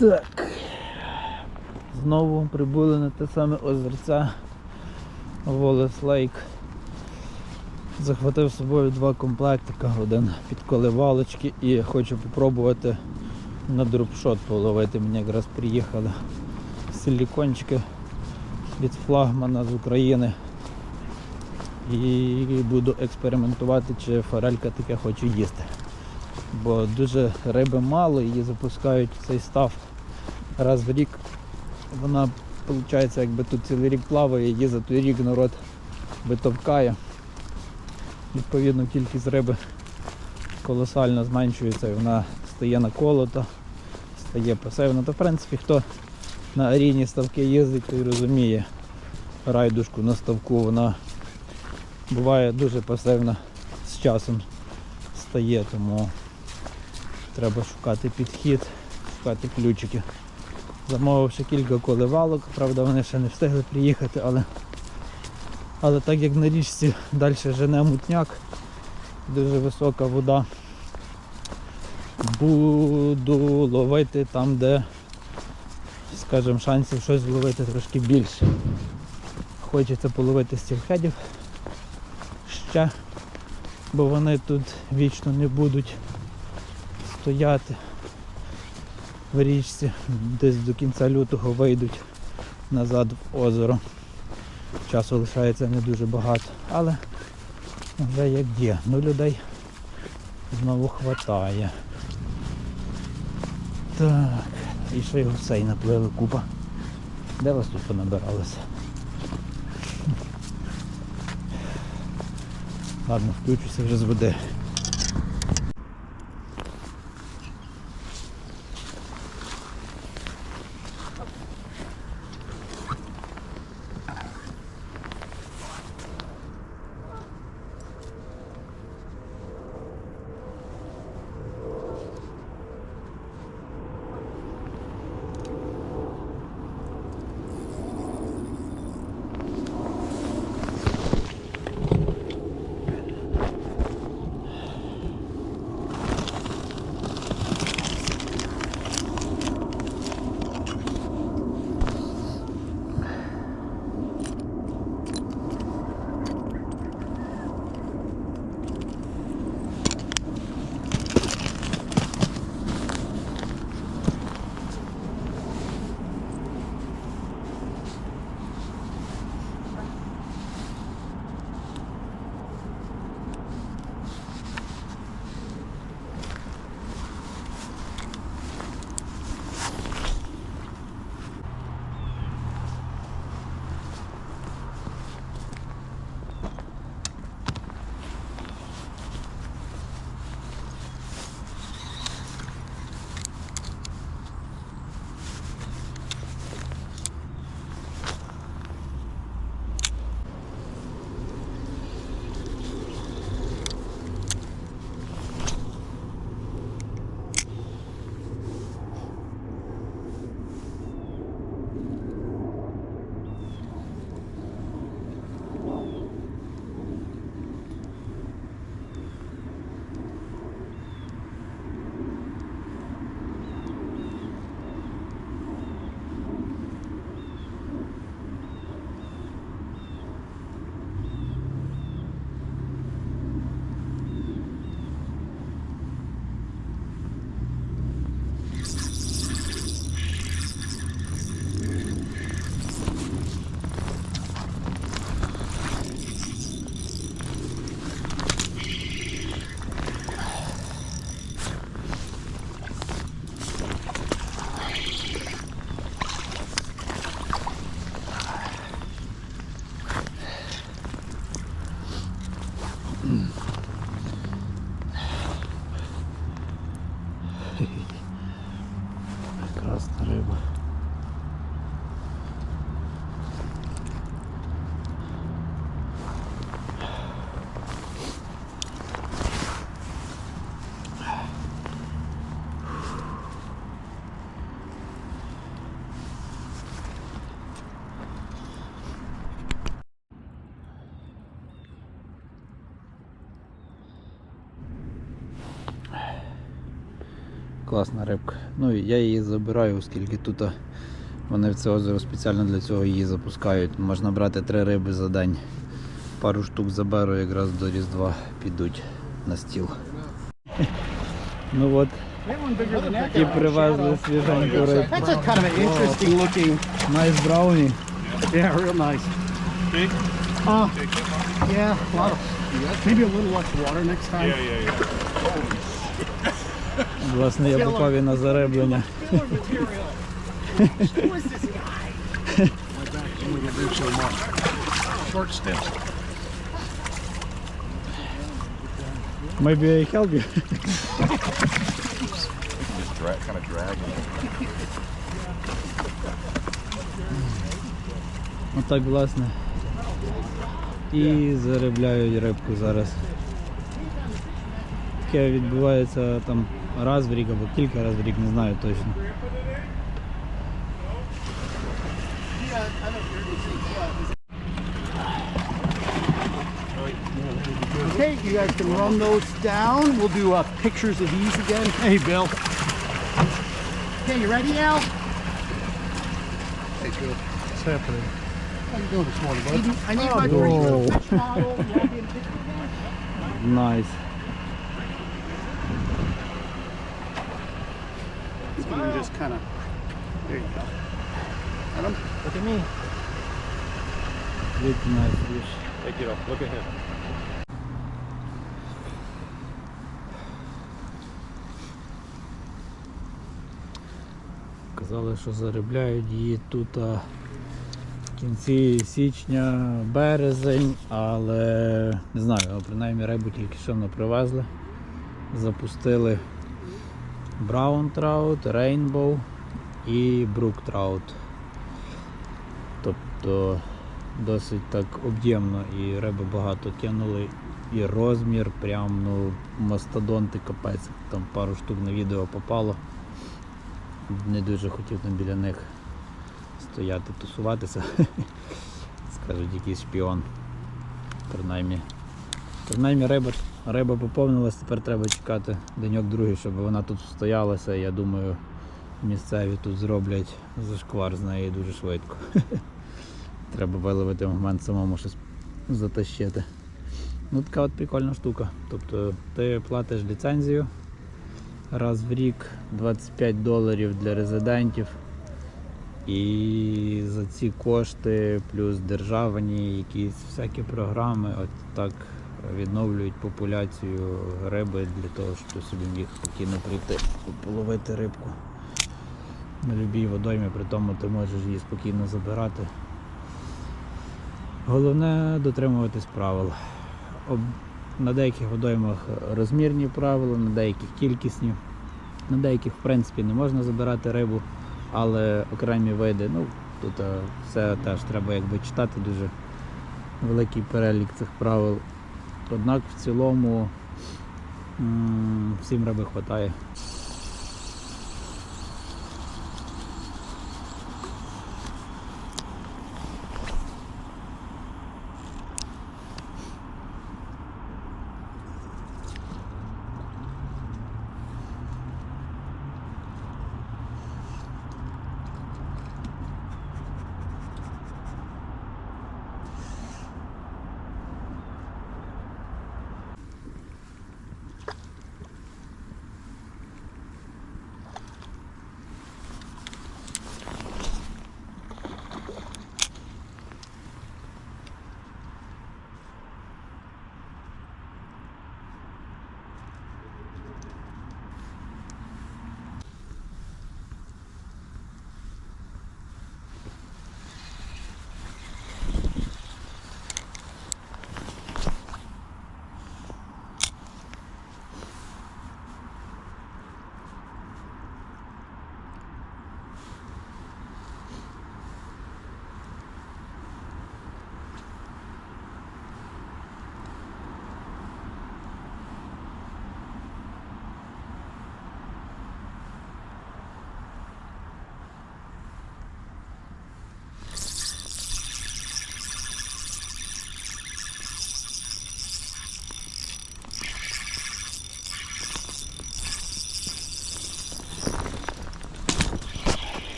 Так. Знову прибули на те саме озерця Волес Лейк. Захватив з собою два комплектика, один під коливалочки і хочу попробувати на дропшот половити. Мені якраз приїхали силікончики від флагмана з України. І буду експериментувати, чи форелька таке хочу їсти. Бо дуже риби мало, її запускають в цей став раз в рік. Вона, виходить, якби тут цілий рік плаває, її за той рік народ витовкає. Відповідно, кількість риби колосально зменшується і вона стає наколота, стає пасивна. То в принципі хто на арійні ставки їздить, той розуміє райдушку на ставку, вона буває дуже пасивна з часом стає, тому треба шукати підхід, шукати ключики. Замовив кілька коливалок, правда вони ще не встигли приїхати, але, але так як на річці далі жене мутняк, дуже висока вода, буду ловити там, де, скажімо, шансів щось зловити трошки більше. Хочеться половити стілхедів ще, бо вони тут вічно не будуть стояти в річці, десь до кінця лютого вийдуть назад в озеро. Часу лишається не дуже багато, але вже як є. Ну людей знову хватає. Так, і ще й гусей наплили купа. Де вас тут понабиралося? Ладно, включуся вже з води. Класна рибка. Ну і я її забираю, оскільки тут вони в це озеро спеціально для цього її запускають. Можна брати три риби за день. Пару штук заберу, якраз до Різдва підуть на стіл. Ну от, і привезли свіженьку рибку. Найс брауні. Yeah, real nice. Big? Uh, yeah, a lot of, maybe a little less water next time. Yeah, yeah, yeah. Власне, я попав на зареблення. Maybe I help you. Just drag, kind of dragging. Отак, власне. І заробляють рибку зараз. Таке відбувається там раз в рік або кілька разів в рік, не знаю точно. Okay, you guys can run those down. We'll do uh, pictures of these again. Hey, Bill. Okay, you ready, Al? Hey, good. What's happening? How you doing this morning, bud? I need my Whoa. original fish model. You You can just kind of. There you go. Adam, look at me. Very nice fish. Take it off. Look at him. Казали, що заробляють її тут а, в кінці січня, березень, але не знаю, принаймні рибу тільки що не привезли. Запустили Браун Траут, Рейнбоу і Брук Траут. Тобто досить так об'ємно і риби багато кинули. І розмір прям ну мастодонти капець. Там пару штук на відео попало не дуже хотів там біля них стояти, тусуватися. Скажуть, якийсь шпіон. Принаймні. Принаймні риба, риба поповнилась, тепер треба чекати деньок другий, щоб вона тут стоялася. Я думаю, місцеві тут зроблять зашквар з неї дуже швидко. Треба виловити момент самому щось затащити. Ну така от прикольна штука. Тобто ти платиш ліцензію раз в рік 25 доларів для резидентів. І за ці кошти плюс державні якісь всякі програми от так відновлюють популяцію риби для того, щоб собі міг спокійно прийти половити рибку на любій водоймі, при тому ти можеш її спокійно забирати. Головне дотримуватись правил. На деяких водоймах розмірні правила, на деяких кількісні. На деяких, в принципі, не можна забирати рибу, але окремі види, ну, тут е, все теж треба якби читати дуже великий перелік цих правил. Однак в цілому всім риби вистачає.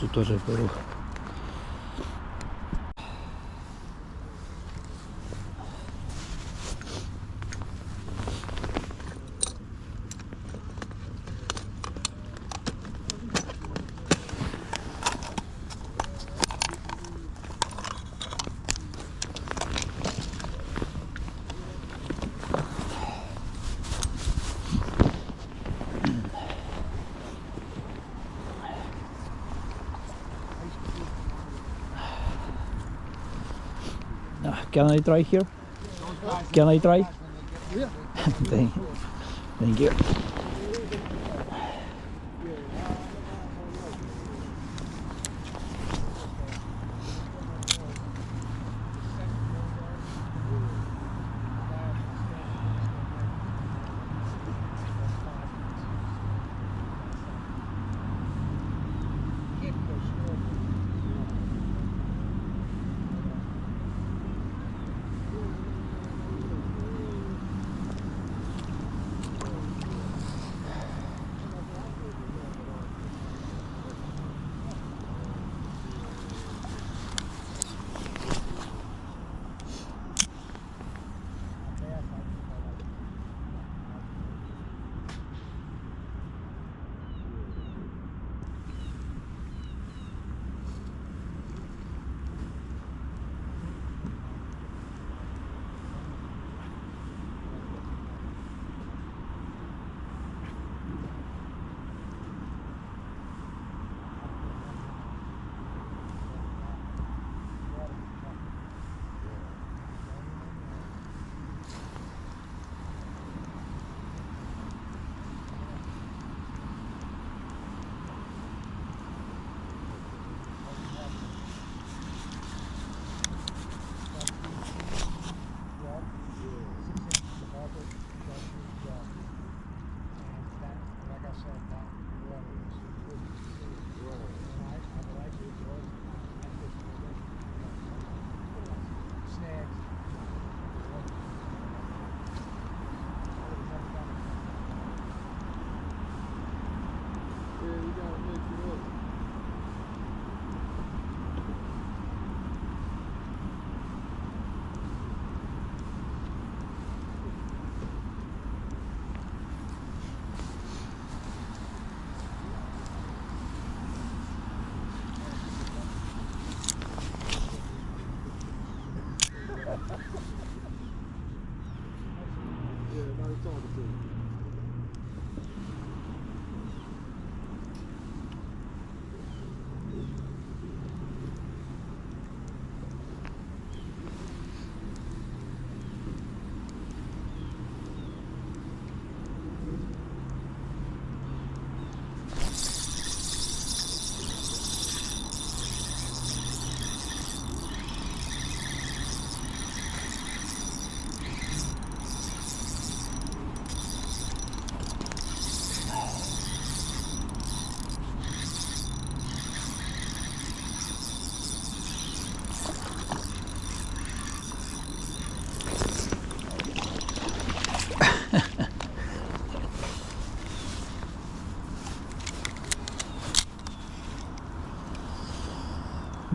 Цю теж беру. Can I try here? Can I try? Thank you.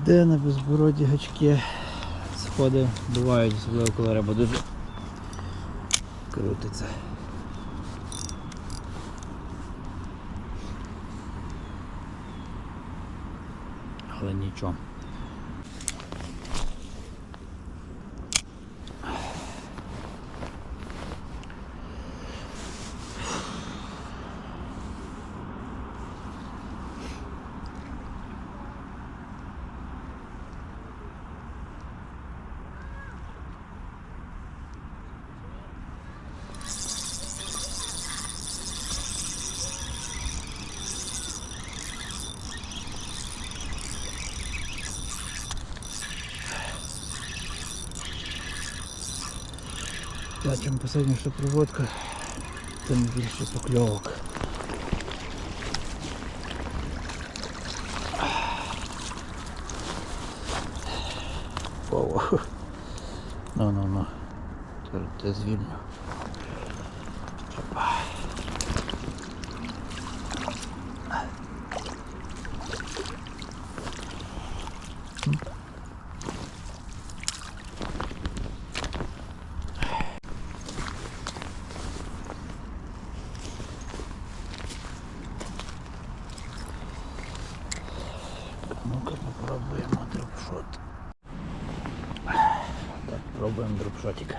Де на безбороді гачки сходи бувають, особливо коли риба дуже крутиться. Але нічого. Чим посильніша проводка, тим більше покльовок. Ну, ну, ну. Тепер те звільню. Опа. Ну-ка попробуємо дропшот. Так, пробуємо дропшотик.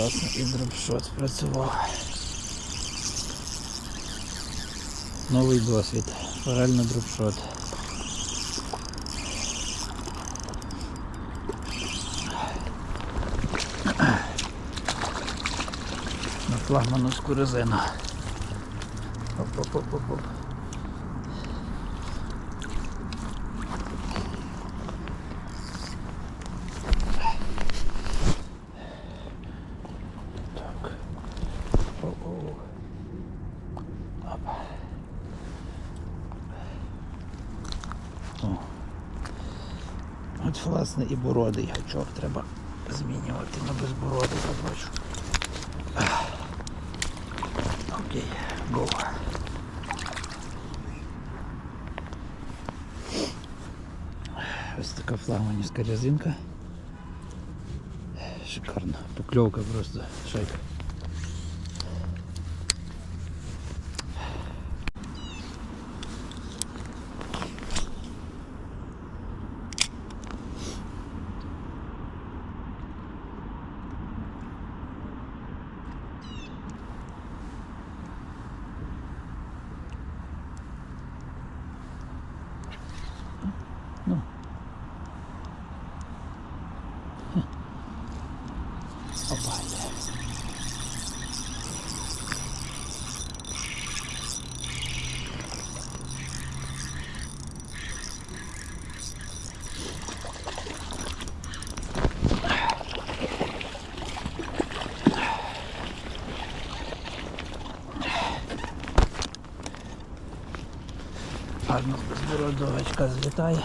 От, власне, і дропшот спрацював. Новий досвід. Реально дропшот. На флагмановську резину. Оп-оп-оп-оп. От власне і бородий гачок треба змінювати на безбородий, побачу. Окей, го. Ось така флагманівська резинка. Шикарно. Покльовка просто шайка. Безбородовочка злітає.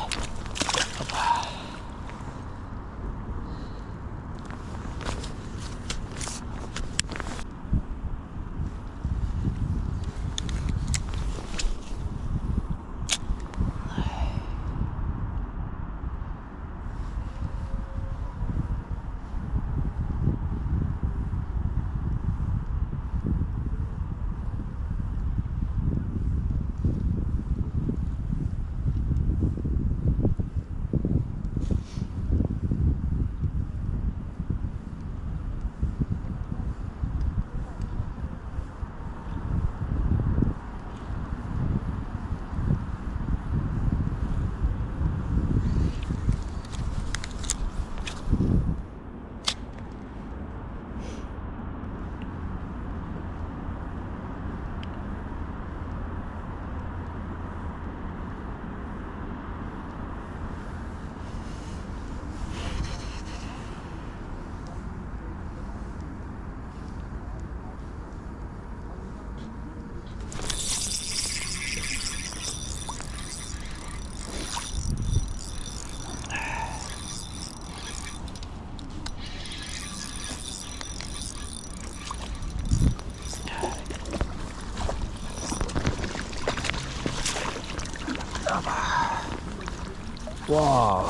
Вау!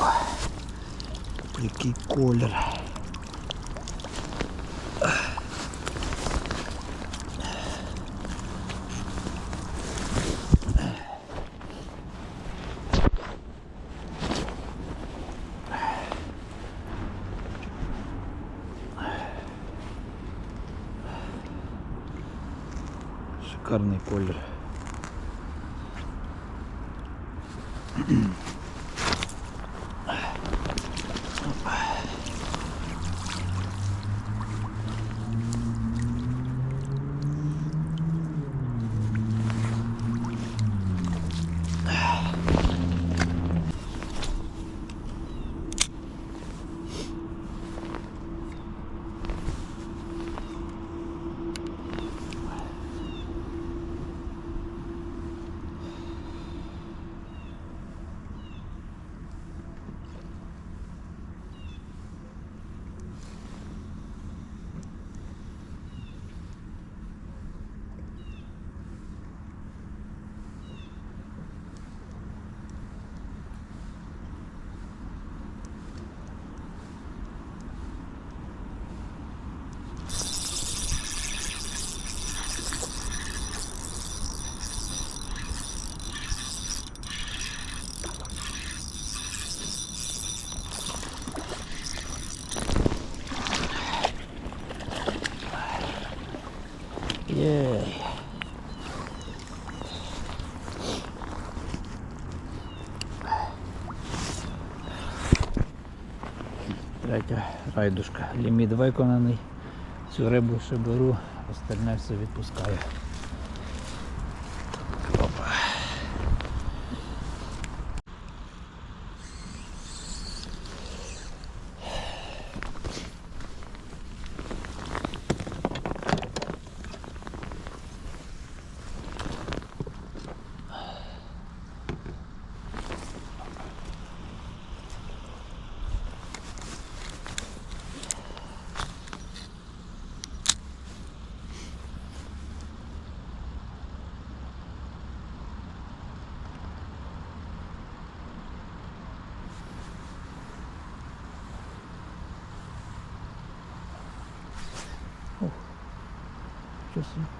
Який колір. Шикарний колір. Третя райдушка. Ліміт виконаний. Цю рибу ще беру, остальне все відпускаю. Що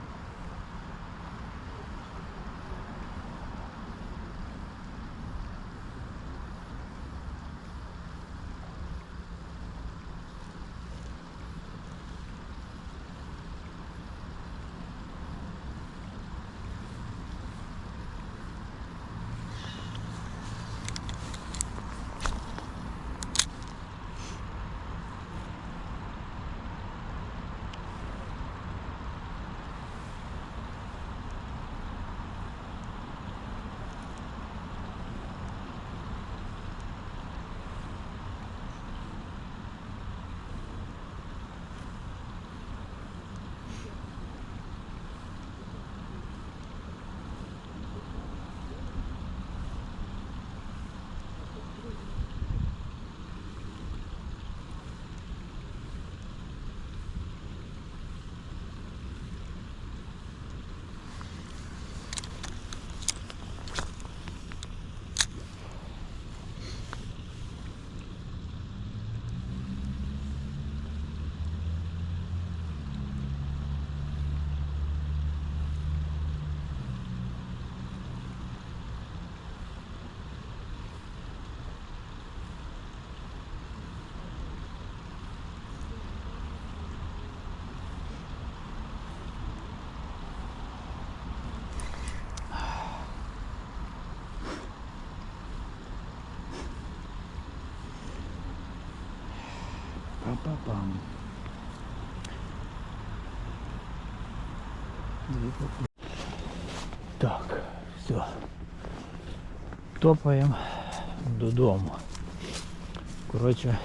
це? Па-па-пам. Так, все. Топаємо додому. Коротше,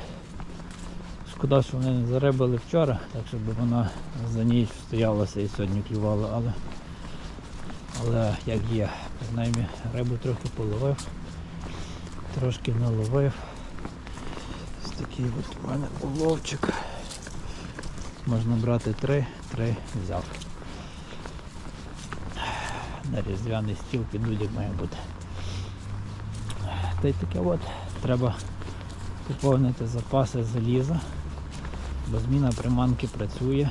шкода, що вони не зарибали вчора, так щоб вона за ніч стоялася і сьогодні клювала, але, але як є, принаймні рибу трохи половив, трошки наловив. Такий от у мене уловчик. Можна брати три, три взяв. На різдвяний стіл підуть, як має бути. Та й таке от. Треба поповнити запаси заліза, бо зміна приманки працює.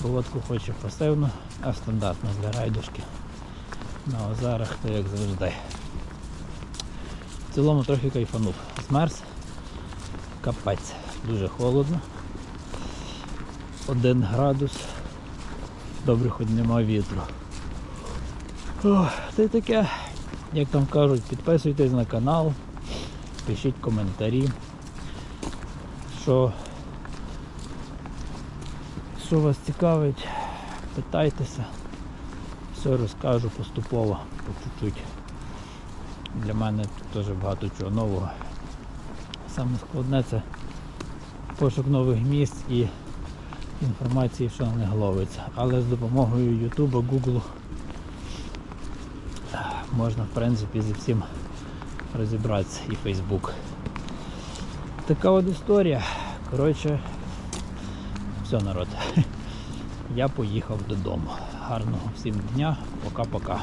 Проводку хоче пасивну, а стандартно для райдушки. На озерах то як завжди. В цілому трохи кайфанув. Змерз. Капець. Дуже холодно. Один градус. Добре, хоч нема вітру. Ох, та таке, як там кажуть, підписуйтесь на канал, пишіть коментарі. Що, що вас цікавить, питайтеся. Все розкажу поступово, по чуть-чуть. Для мене тут теж багато чого нового. Саме складне це пошук нових місць і інформації, що на них ловиться. Але з допомогою Ютуба, Гуглу можна в принципі зі всім розібратися і Фейсбук. Така от історія. Коротше, все народ. Я поїхав додому. Гарного всім дня. Пока-пока.